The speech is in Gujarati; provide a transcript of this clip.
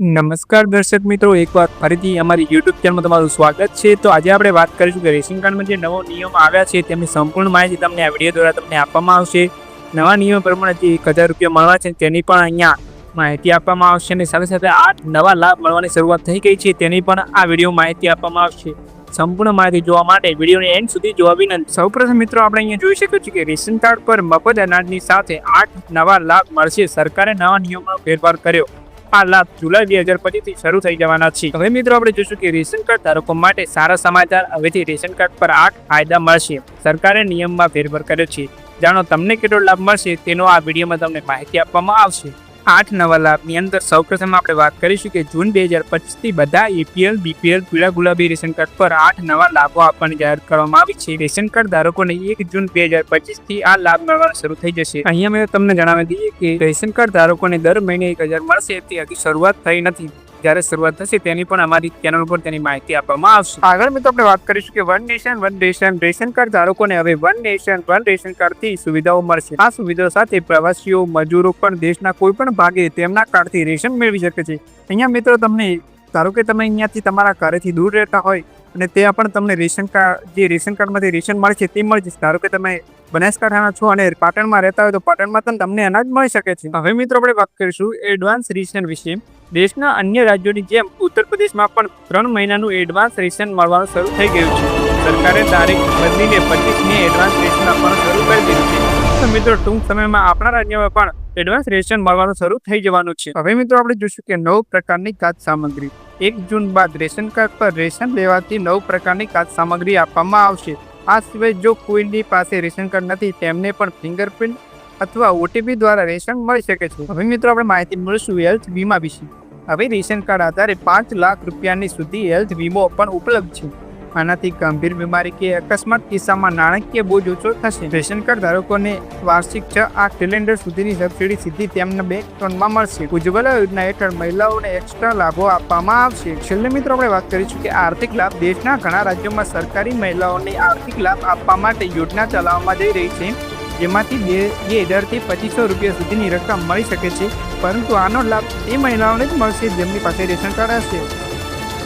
નમસ્કાર દર્શક મિત્રો, એકવાર ફરીથી અમારી યુટ્યુબ ચેનલમાં તમારું સ્વાગત છે. તો આજે આપણે વાત કરીશું કે રેશન કાર્ડમાં જે નવો નિયમ આવ્યા છે, તેમની સંપૂર્ણ માહિતી તમને આ વીડિયો દ્વારા તમને આપવામાં આવશે. નવા નિયમ પ્રમાણે જે એક હજાર રૂપિયા મળવા છે તેની પણ અહીંયા માહિતી આપવામાં આવશે અને સાથે સાથે આઠ નવા લાભ મળવાની શરૂઆત થઈ ગઈ છે તેની પણ આ વીડિયો માહિતી આપવામાં આવશે. સંપૂર્ણ માહિતી જોવા માટે વિડીયોને એન્ડ સુધી જોવા વિનંતી. સૌપ્રથમ મિત્રો, આપણે અહીંયા જોઈ શકીએ છીએ કે રેશન કાર્ડ પર મફત અનાજની સાથે આઠ નવા લાભ મળશે. સરકારે નવા નિયમમાં ફેરફાર કર્યો. આ લાભ જુલાઈ બે હજાર પચીસથી શરૂ થઈ જવાના છે. હવે મિત્રો, આપણે જોઈશું કે રેશન કાર્ડ ધારકો માટે સારા સમાચાર હવેથી રેશન કાર્ડ પર આઠ ફાયદા મળશે. સરકારે નિયમમાં ફેરફાર કર્યો છે. જાણો તમને કેટલો લાભ મળશે તેનો આ વિડીયોમાં તમને માહિતી આપવામાં આવશે. આઠ નવા લાભની અંદર સૌપ્રથમ આપણે વાત કરીશું કે જૂન બે હજાર પચીસથી બધા એપીએલ, બીપીએલ, પીળા ગુલાબી રેશન કાર્ડ પર આઠ નવા લાભો આપવાની જાહેર કરવામાં આવી છે. રેશન કાર્ડ ધારકોને એક જૂન બે હજાર પચીસથી આ લાભ મળવાનો શરૂ થઈ જશે. અહીંયા મેં તમને જણાવી દઈએ કે રેશન કાર્ડ ધારકોને દર મહિને એક હજાર મળશે તે હજી શરૂઆત થઈ નથી. જ્યારે શરૂઆત થશે, તેની પણ અમારી ચેનલ ઉપર તેની માહિતી આપવામાં આવશે. આગળ મિત્રો આપણે વાત કરીશું કે one nation one ration ration card ધારકોને હવે વન નેશન વન રેશન કાર્ડથી સુવિધાઓ મળશે. આ સુવિધાઓ સાથે પ્રવાસીઓ, મજૂરો પણ દેશના કોઈ પણ ભાગે તેમના કાર્ડથી રેશન મેળવી શકે છે. અહીંયા મિત્રો તમને ધારો કે તમે અહીંયાથી તમારા ઘરેથી દૂર રહેતા હોય અને ત્યાં પણ તમને રેશન કાર્ડ, જે રેશન કાર્ડમાંથી રેશન મળે છે તે મળી જશે. ધારો કે તમે બનાસકાંઠાના છો અને પાટણમાં રહેતા હોય તો પાટણમાં પણ તમને અનાજ મળી શકે છે. હવે મિત્રો આપણે વાત કરીશું એડવાન્સ રેશન વિશે. દેશના અન્ય રાજ્યોની જેમ ઉત્તર પ્રદેશમાં પણ ત્રણ મહિનાનું એડવાન્સ રેશન મળવાનું શરૂ થઈ ગયું છે. સરકારે તારીખ બદલીને પચીસમી એડવાન્સ રેશન આપવાનું શરૂ કરી દીધું છે. તો મિત્રો ટૂંક સમયમાં આપણા રાજ્યમાં પણ એડવાન્સ રેશન મળવાનું શરૂ થઈ જવાનું છે. હવે મિત્રો આપણે જોઈશું કે નવ પ્રકારની કાચ સામગ્રી. એક જૂન બાદ રેશન કાર્ડ પર રેશન લેવાથી નવ પ્રકારની કાચ સામગ્રી આપવામાં આવશે. આ સિવાય જો કોઈની પાસે રેશન કાર્ડ નથી, તેમને પણ ફિંગરપ્રિન્ટ અથવા ઓટીપી દ્વારા રેશન મળી શકે છે. હવે મિત્રો આપણે માહિતી મળશું હેલ્થ વીમા વિશે. હવે રેશન કાર્ડ આધારે પાંચ લાખ રૂપિયાની સુધી હેલ્થ વીમો પણ ઉપલબ્ધ છે. આનાથી ગંભીર બીમારી કે અકસ્માત કિસ્સામાં નાણાકીય બોજ ઓછો થશે. રેશન કાર્ડ ધારકોને વાર્ષિક છ આઠ સિલિન્ડર સુધીની સબસિડી સીધી તેમના બેંક એકાઉન્ટમાં મળશે. ઉજ્જવલા યોજના હેઠળ મહિલાઓને એક્સ્ટ્રા લાભો આપવામાં આવશે. છેલ્લે મિત્રો આપણે વાત કરીશું કે આર્થિક લાભ દેશના ઘણા રાજ્યોમાં સરકારી મહિલાઓને આર્થિક લાભ આપવા માટે યોજના ચલાવવામાં જઈ રહી છે. જેમાંથી બે બે હજારથી પચીસો રૂપિયા સુધીની રકમ મળી શકે છે. પરંતુ આનો લાભ એ મહિલાઓને જ મળશે જેમની પાસે રેશન કાર્ડ હશે.